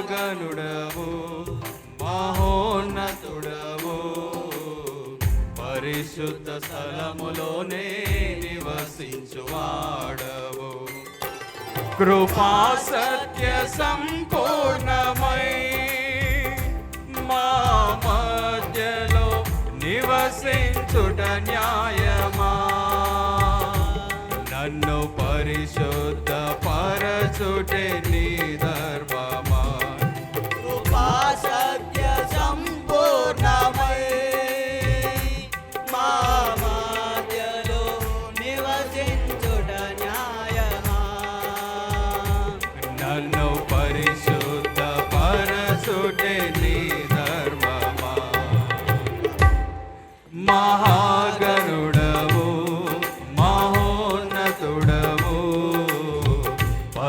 మహాగణుడవు మహోన్నతుడవు. పరిశుద్ధ స్థలములోనే నివసించువాడవు. కృపా సత్య సంపూర్ణమై మా మధ్యలో నివసించుట న్యాయమా? నన్ను పరిశుద్ధ పరచుటే నీ ధర్మ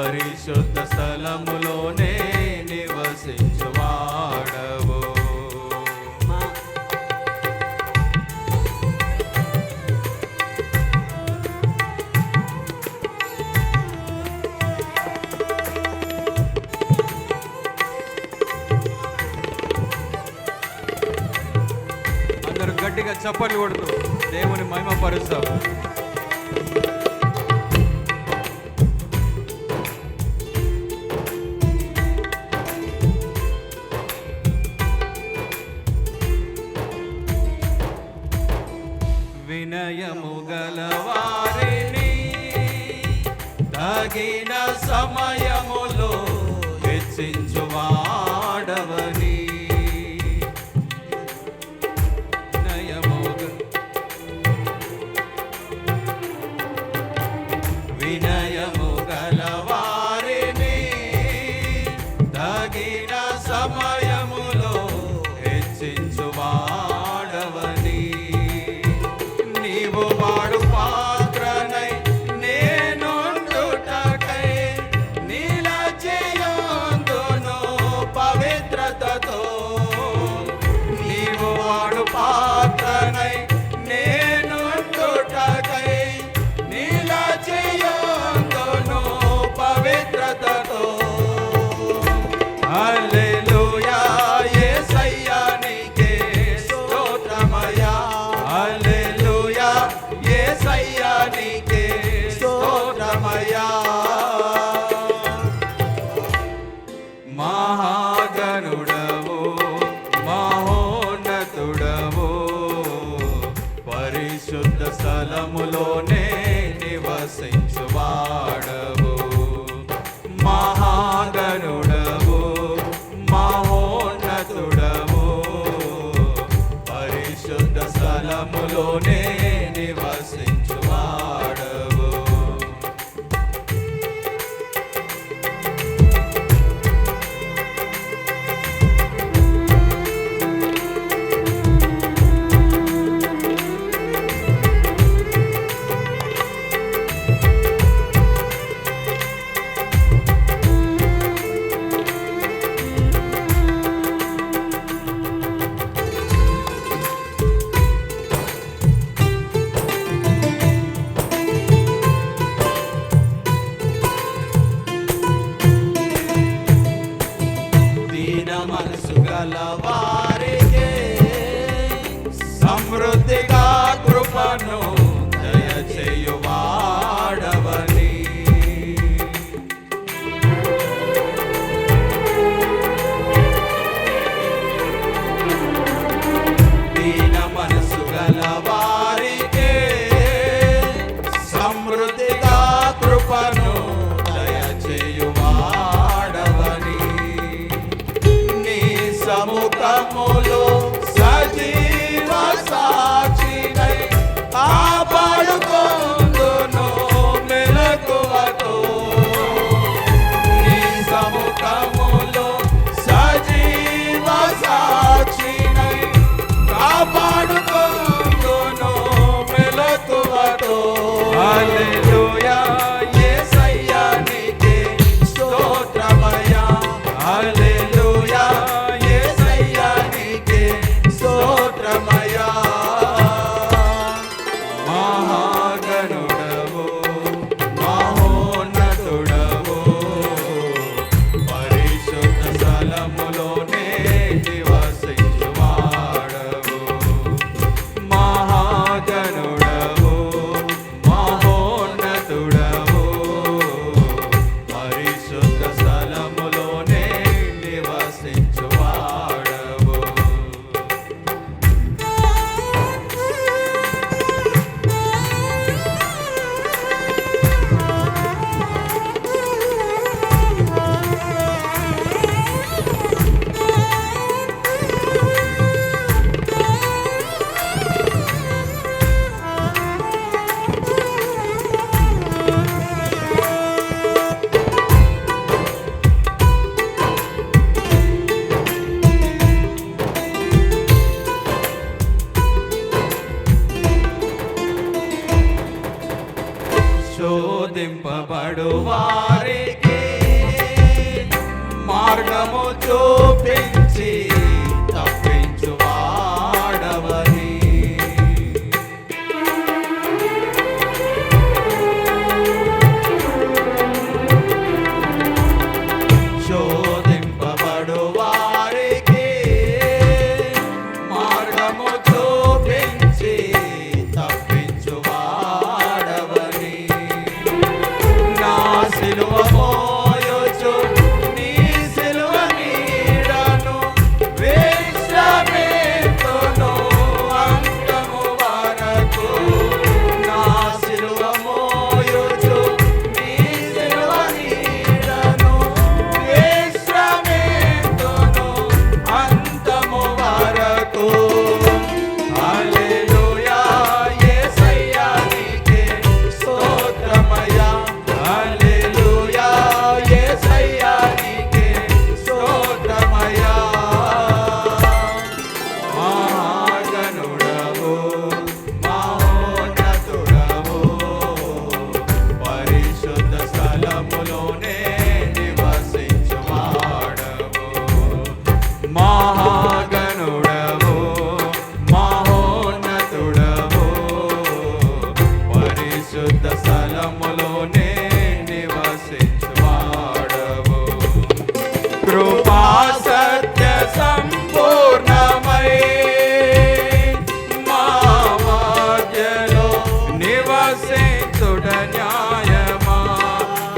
పరిశుద్ధ స్థలములోనే నివసించువాడవు. అందరూ గట్టిగా చప్పట్లు కొడుతూ దేవుని మహిమ పరుస్తాం వినయము గలవారిని తగిన సమయ స్థలములోనే నివసించువాడవు సమృద్ధిగా కృపను దయచేయువాడవని. దీన మనసు గల సమృద్ధిగా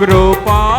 pro.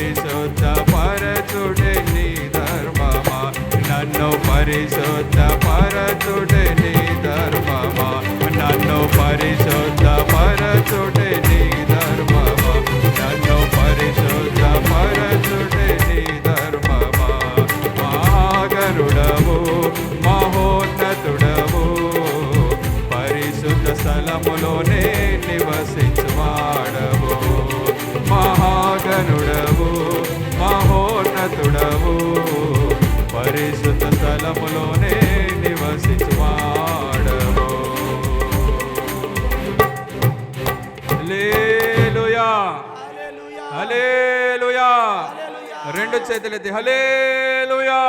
పరిశుద్ధపరచుడే నీ ధర్మమా. నన్ను పరిశుద్ధపరచుడే నీ ధర్మమా. నన్ను పరిశుద్ధపరచుడే చేతులెత్తి హలేలుయా